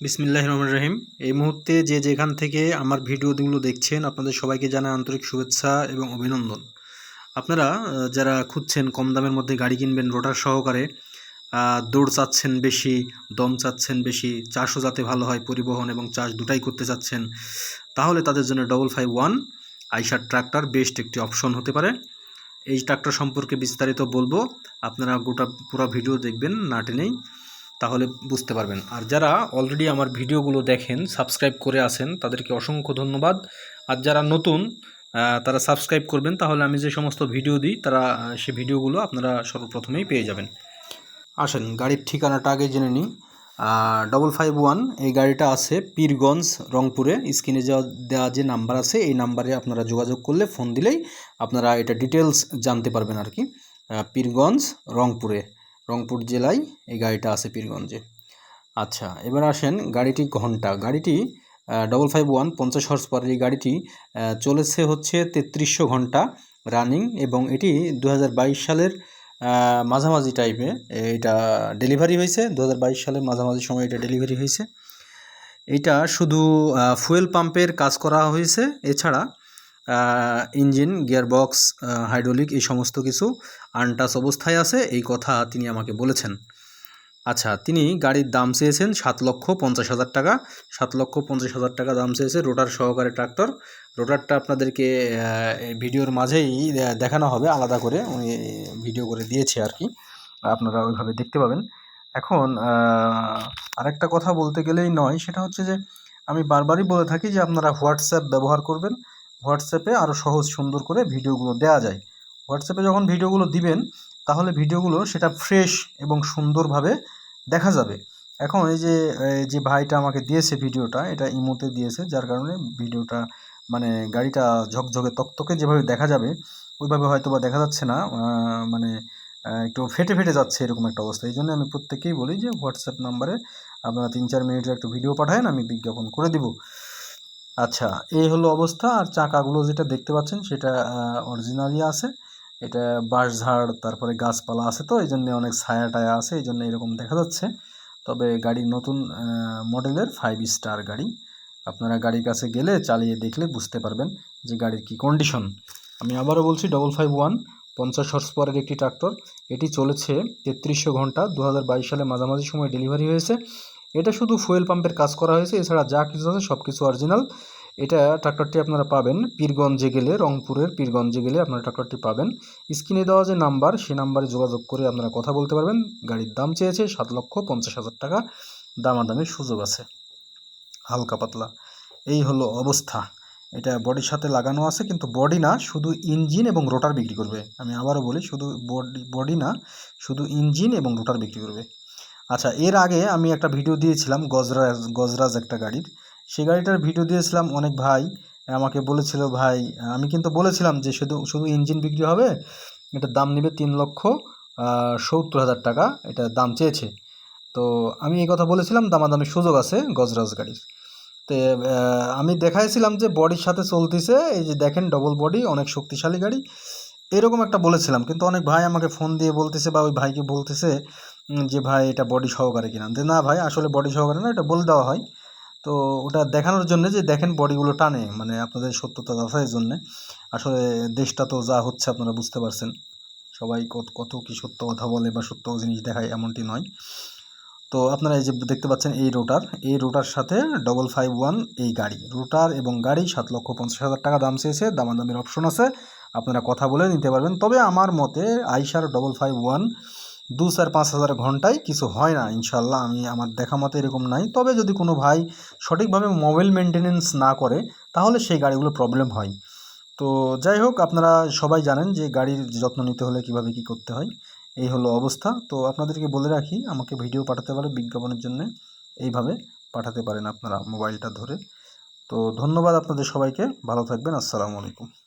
বিসমিল্লাহ রহমান রহিম এই মুহূর্তে যে যেখান থেকে আমার ভিডিওগুলো দেখছেন, আপনাদের সবাইকে জানাই আন্তরিক শুভেচ্ছা এবং অভিনন্দন। আপনারা যারা খুঁজছেন কম দামের মধ্যে গাড়ি কিনবেন রোটার সহকারে দৌড় চাচ্ছেন বেশি, দম চাচ্ছেন বেশি, চাষও যাতে ভালো হয়, পরিবহন এবং চাষ দুটাই করতে চাচ্ছেন, তাহলে তাদের জন্য double five one Eicher tractor best একটি অপশন হতে পারে। এই ট্রাক্টর সম্পর্কে বিস্তারিত বলব। আপনারা গোটা পুরো ভিডিও দেখবেন, না টেনেই। তাহলে বুঝতে পারবেন। আর যারা অলরেডি আমার ভিডিওগুলো দেখেন সাবস্ক্রাইব করে আসেন তাদেরকে অসংখ্য ধন্যবাদ। আর যারা নতুন তারা সাবস্ক্রাইব করবেন, তাহলে আমি যে সমস্ত ভিডিও দিই, তারা সে ভিডিওগুলো আপনারা সর্বপ্রথমেই পেয়ে যাবেন। আসেন, গাড়ির ঠিকানাটা আগে জেনে নিই। ডবল ফাইভ ওয়ান এই গাড়িটা আছে পীরগঞ্জ, রংপুরে। স্ক্রিনে দেওয়া যে নাম্বার আছে, এই নাম্বারে আপনারা যোগাযোগ করলে ফোন দিলেই আপনারা এটা ডিটেলস জানতে পারবেন আর কি পীরগঞ্জ, রংপুরে। রংপুর জেলায় এই গাড়িটা আছে পীরগঞ্জে। আচ্ছা এবার আসেন গাড়িটি ঘণ্টা। গাড়িটি ডবল ফাইভ ওয়ান পঞ্চাশ হর্স পাওয়ারের এই গাড়িটি চলেছে হচ্ছে তেত্রিশশো ঘণ্টা রানিং এবং এটি দু হাজার বাইশ সালের মাঝামাঝি টাইপে এটা ডেলিভারি হয়েছে। দু সালের মাঝামাঝি সময় এটা ডেলিভারি হয়েছে। এটা শুধু ফুয়েল পাম্পের কাজ করা হয়েছে। এছাড়া ইঞ্জিন, গিয়ারবক্স হাইড্রোলিক এই সমস্ত কিছু আনটাচ অবস্থায় আছে, এই কথা তিনি আমাকে বলেছেন। আচ্ছা তিনি গাড়ির দাম চেয়েছেন সাত লক্ষ পঞ্চাশ হাজার টাকা। সাত লক্ষ পঞ্চাশ হাজার টাকা দাম চেয়েছে রোটার সহকারে ট্রাক্টর। রোটারটা আপনাদেরকে ভিডিওর মাঝেই দেখানো হবে, আলাদা করে উনি ভিডিও করে দিয়েছে আর কি। আপনারা ওইভাবে দেখতে পাবেন। এখন আরেকটা কথা বলতে গেলেই নয়, সেটা হচ্ছে যে আমি বারবারই বলে থাকি যে আপনারা হোয়াটসঅ্যাপ ব্যবহার করবেন। হোয়াটসঅ্যাপে আরও সহজ সুন্দর করে ভিডিওগুলো দেওয়া যায়। হোয়াটসঅ্যাপে যখন ভিডিওগুলো দিবেন, তাহলে ভিডিওগুলো সেটা ফ্রেশ এবং সুন্দরভাবে দেখা যাবে। এখন এই যে যে ভাইটা আমাকে দিয়েছে ভিডিওটা, এটা ইমোতে দিয়েছে, যার কারণে ভিডিওটা মানে গাড়িটা ঝকঝকে তকতকে যেভাবে দেখা যাবে, ওইভাবে হয়তো বা দেখা যাচ্ছে না মানে একটু ফেটে ফেটে যাচ্ছে এরকম একটা অবস্থা। এই জন্য আমি প্রত্যেকেই বলি যে, হোয়াটসঅ্যাপ নাম্বারে আপনারা তিন চার মিনিটের একটা ভিডিও পাঠায়েন, আমি বিজ্ঞাপন করে দিব। আচ্ছা এই হলো অবস্থা। আর চাকাগুলো যেটা দেখতে পাচ্ছেন, সেটা অরিজিনালি আছে। এটা বাঁশঝাড় তারপরে গাছপালা আছে তো এই জন্য অনেক ছায়া টায়া আছে এই জন্য এরকম দেখা যাচ্ছে। তবে গাড়ি নতুন মডেলের ফাইভ স্টার গাড়ি। আপনারা গাড়ির কাছে গেলে চালিয়ে দেখলে বুঝতে পারবেন যে গাড়ির কি কন্ডিশন আমি আবারও বলছি ডবল ফাইভ ওয়ান পঞ্চাশ হর্স পাওয়ারের একটি ট্রাক্টর এটি চলেছে তেত্রিশশো ঘণ্টা দু হাজার বাইশ সালে মাঝামাঝি সময় ডেলিভারি হয়েছে। এটা শুধু ফুয়েল পাম্পের কাজ করা হয়েছে, এছাড়া যা কিছু আছে সব কিছু অরিজিনাল এটা ট্রাক্টরটি আপনারা পাবেন পীরগঞ্জে গেলে রংপুরের পীরগঞ্জে গেলে আপনারা ট্রাক্টরটি পাবেন। স্ক্রিনে দেওয়া যে নাম্বার সে নাম্বারে যোগাযোগ করে আপনারা কথা বলতে পারবেন। গাড়ির দাম চেয়েছে সাত লক্ষ পঞ্চাশ হাজার টাকা, দামাদামির সুযোগ আছে। হালকা পাতলা। এই হলো অবস্থা। এটা বডির সাথে লাগানো আছে, কিন্তু বডি না, শুধু ইঞ্জিন এবং রোটার বিক্রি করবে। আমি আবারও বলি, শুধু বডি বডি না, শুধু ইঞ্জিন এবং রোটার বিক্রি করবে। আচ্ছা এর আগে আমি একটা ভিডিও দিয়েছিলাম, গজরাজ গজরাজ একটা গাড়ির। সেই গাড়িটার ভিডিও দিয়েছিলাম অনেক ভাই, আমাকে বলেছিল, ভাই, আমি কিন্তু বলেছিলাম যে শুধু শুধু ইঞ্জিন বিক্রি হবে এটার দাম নেবে তিন লক্ষ সত্তর হাজার টাকা, এটা দাম চেয়েছে। তো আমি এই কথা বলেছিলাম দামাদামির সুযোগ আছে গজরাজ গাড়ির। তো আমি দেখাইছিলাম যে বডির সাথে চলতেছে, এই যে দেখেন ডবল বডি অনেক শক্তিশালী গাড়ি। এরকম একটা বলেছিলাম, কিন্তু অনেক ভাই আমাকে ফোন দিয়ে বলতেছে বা ওই ভাইকে বলতেছে যে ভাই এটা বডি সহকারে কিনা। যে না ভাই, আসলে বডি সহকারে না, এটা বলে দেওয়া হয়। তো ওটা দেখানোর জন্য যে দেখেন বডিগুলো টানে মানে আপনাদের সত্যতা যাচাইয়ের জন্য। আসলে দেশটা তো যা হচ্ছে আপনারা বুঝতে পারছেন। সবাই কত কত কি সত্য কথা বলে বা সত্য জিনিস দেখায় এমনটি নয়। তো আপনারা এই যে দেখতে পাচ্ছেন এই রোটার এই রোটার সাথে ডবল ফাইভ ওয়ান এই গাড়ি। রোটার এবং গাড়ি সাত লক্ষ পঞ্চাশ হাজার টাকা দাম চেয়েছে, দামাদামির অপশন আছে। আপনারা কথা বলে নিতে পারবেন। তবে আমার মতে আইসার ডবল ফাইভ ওয়ান দু চার পাঁচ হাজার ঘন্টায় কিছু হয় না ইনশাল্লাহ আমি, আমার দেখা মতো এরকম নাই। তবে যদি কোনো ভাই সঠিকভাবে মোবাইল মেনটেনেন্স না করে, তাহলে সেই গাড়িগুলো প্রবলেম হয়। তো যাই হোক, আপনারা সবাই জানেন যে গাড়ির যত্ন নিতে হলে কীভাবে কি করতে হয়। এই হলো অবস্থা। তো আপনাদেরকে বলে রাখি, আমাকে ভিডিও পাঠাতে পারে বিজ্ঞাপনের জন্য। এইভাবে পাঠাতে পারেন আপনারা মোবাইলটা ধরে। তো ধন্যবাদ আপনাদের সবাইকে। ভালো থাকবেন। আসসালামু আলাইকুম।